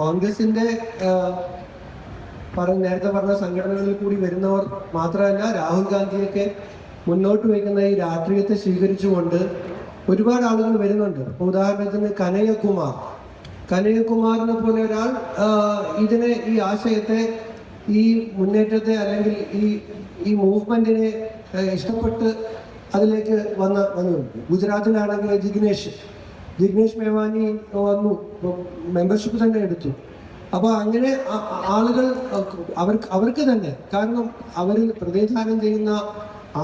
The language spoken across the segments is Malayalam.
കോൺഗ്രസിന്റെ പറഞ്ഞ നേരത്തെ പറഞ്ഞ സംഘടനകളിൽ കൂടി വരുന്നവർ മാത്രമല്ല രാഹുൽ ഗാന്ധിയൊക്കെ മുന്നോട്ട് വയ്ക്കുന്ന ഈ രാഷ്ട്രീയത്തെ സ്വീകരിച്ചുകൊണ്ട് ഒരുപാട് ആളുകൾ വരുന്നുണ്ട്. ഉദാഹരണത്തിന് കനയ്യകുമാർ. കനയ്യകുമാറിനെ പോലെ ഒരാൾ ഇതിനെ ഈ ആശയത്തെ ഈ മുന്നേറ്റത്തെ അല്ലെങ്കിൽ ഈ ഈ മൂവ്മെന്റിനെ ഇഷ്ടപ്പെട്ട് അതിലേക്ക് വന്ന വന്നു ഗുജറാത്തിലാണെങ്കിൽ ജിഗ്നേഷ്. ജിഗ്നേഷ് മേവാനി വന്നു. മെമ്പർഷിപ്പ് തന്നെ എടുത്തു. അപ്പോൾ അങ്ങനെ ആളുകൾ അവർക്ക് അവർക്ക് തന്നെ കാരണം അവർ പ്രതിനിധാനം ചെയ്യുന്ന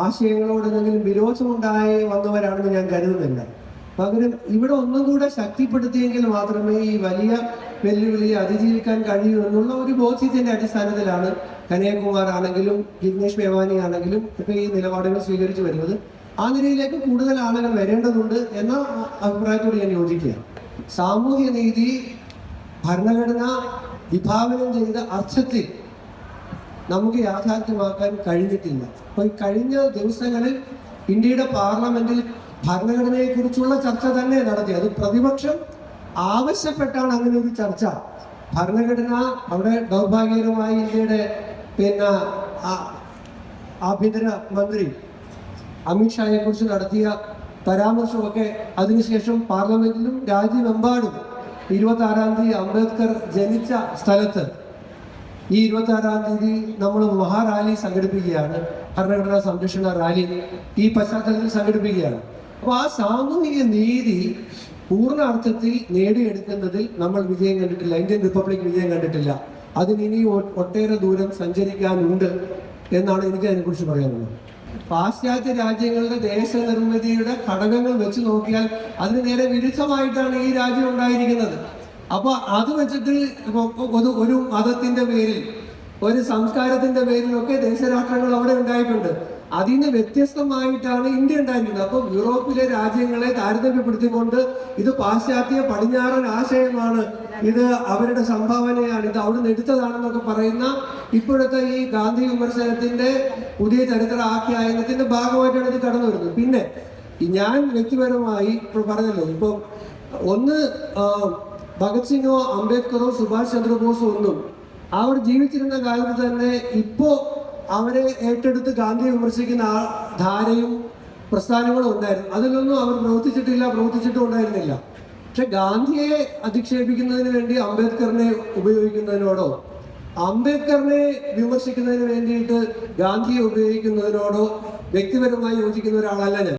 ആശയങ്ങളോട് എന്തെങ്കിലും വിരോധമുണ്ടായി വന്നവരാണെന്ന് ഞാൻ കരുതുന്നില്ല. പകരം ഇവിടെ ഒന്നും കൂടെ ശക്തിപ്പെടുത്തിയെങ്കിൽ മാത്രമേ ഈ വലിയ വെല്ലുവിളിയെ അതിജീവിക്കാൻ കഴിയൂ എന്നുള്ള ഒരു ബോധ്യത്തിന്റെ അടിസ്ഥാനത്തിലാണ് കനയ്യകുമാർ ആണെങ്കിലും ജിഗ്നേഷ് മേവാനി ആണെങ്കിലും ഇപ്പൊ ഈ നിലപാടുകൾ സ്വീകരിച്ചു വരുന്നത്. ആ നിലയിലേക്ക് കൂടുതൽ ആളുകൾ വരേണ്ടതുണ്ട് എന്ന അഭിപ്രായത്തോട് ഞാൻ യോജിക്കുകയാണ്. സാമൂഹ്യ നീതി ഭരണഘടന വിഭാവനം ചെയ്ത അർത്ഥത്തിൽ നമുക്ക് യാഥാർത്ഥ്യമാക്കാൻ കഴിഞ്ഞിട്ടില്ല. അപ്പൊ ഈ കഴിഞ്ഞ ദിവസങ്ങളിൽ ഇന്ത്യയുടെ പാർലമെന്റിൽ ഭരണഘടനയെ കുറിച്ചുള്ള ചർച്ച തന്നെ നടത്തി. അത് പ്രതിപക്ഷം ആവശ്യപ്പെട്ടാണ് അങ്ങനെ ഒരു ചർച്ച. ഭരണഘടന അവിടെ ദൗർഭാഗ്യകരമായി ഇന്ത്യയുടെ പിന്നെ ആഭ്യന്തര മന്ത്രി അമിത്ഷായെ കുറിച്ച് നടത്തിയ പരാമർശമൊക്കെ അതിനുശേഷം പാർലമെന്റിലും രാജ്യമെമ്പാടും ഇരുപത്തി ആറാം തീയതി അംബേദ്കർ ജനിച്ച സ്ഥലത്ത് ഈ ഇരുപത്തി ആറാം തീയതി നമ്മൾ മഹാറാലി സംഘടിപ്പിക്കുകയാണ്. ഭരണഘടനാ സംരക്ഷണ റാലി ഈ പശ്ചാത്തലത്തിൽ സംഘടിപ്പിക്കുകയാണ്. അപ്പോൾ ആ സാമൂഹിക നീതി പൂർണ അർത്ഥത്തിൽ നേടിയെടുക്കുന്നതിൽ നമ്മൾ വിജയം കണ്ടിട്ടില്ല. ഇന്ത്യൻ റിപ്പബ്ലിക് വിജയം കണ്ടിട്ടില്ല. അതിന് ഇനി ഒട്ടേറെ ദൂരം സഞ്ചരിക്കാനുണ്ട് എന്നാണ് എനിക്ക് അതിനെക്കുറിച്ച് പറയാനുള്ളത്. പാശ്ചാത്യ രാജ്യങ്ങളുടെ ദേശനിർമ്മിതിയുടെ ഘടകങ്ങൾ വെച്ച് നോക്കിയാൽ അതിന് നേരെ വിരുദ്ധമായിട്ടാണ് ഈ രാജ്യം ഉണ്ടായിരിക്കുന്നത്. അപ്പൊ അത് വെച്ചിട്ട് ഒരു ഒരു മതത്തിന്റെ പേരിൽ ഒരു സംസ്കാരത്തിന്റെ പേരിലൊക്കെ ദേശരാഷ്ട്രങ്ങൾ അവിടെ ഉണ്ടായിട്ടുണ്ട്. അതിന് വ്യത്യസ്തമായിട്ടാണ് ഇന്ത്യ ഉണ്ടായിരുന്നത്. അപ്പോൾ യൂറോപ്പിലെ രാജ്യങ്ങളെ താരതമ്യപ്പെടുത്തിക്കൊണ്ട് ഇത് പാശ്ചാത്യ പടിഞ്ഞാറൻ ആശയമാണ്. ഇത് അവരുടെ സംഭാവനയാണ്. ഇത് അവിടുന്ന് എടുത്തതാണെന്നൊക്കെ പറയുന്ന ഇപ്പോഴത്തെ ഈ ഗാന്ധി വിമർശനത്തിന്റെ പുതിയ ചരിത്ര ആഖ്യായനത്തിന്റെ ഭാഗമായിട്ടാണ് ഇത് കടന്നു വരുന്നത്. പിന്നെ ഞാൻ വ്യക്തിപരമായി ഇപ്പോൾ പറഞ്ഞല്ലോ ഇപ്പൊ ഒന്ന് ഭഗത് സിംഗോ അംബേദ്കറോ സുഭാഷ് ചന്ദ്രബോസോ ഒന്നും അവർ ജീവിച്ചിരുന്ന കാലത്ത് തന്നെ ഇപ്പോ അവരെ ഏറ്റെടുത്ത് ഗാന്ധിയെ വിമർശിക്കുന്ന ആ ധാരയും പ്രസ്ഥാനങ്ങളും ഉണ്ടായിരുന്നു. അതിലൊന്നും അവർ പ്രവർത്തിച്ചിട്ടില്ല പ്രവർത്തിച്ചിട്ടും ഉണ്ടായിരുന്നില്ല. പക്ഷെ ഗാന്ധിയെ അധിക്ഷേപിക്കുന്നതിന് വേണ്ടി അംബേദ്കറിനെ ഉപയോഗിക്കുന്നതിനോടോ അംബേദ്കറിനെ വിമർശിക്കുന്നതിന് വേണ്ടിയിട്ട് ഗാന്ധിയെ ഉപയോഗിക്കുന്നതിനോടോ വ്യക്തിപരമായി യോജിക്കുന്ന ഒരാളല്ല ഞാൻ.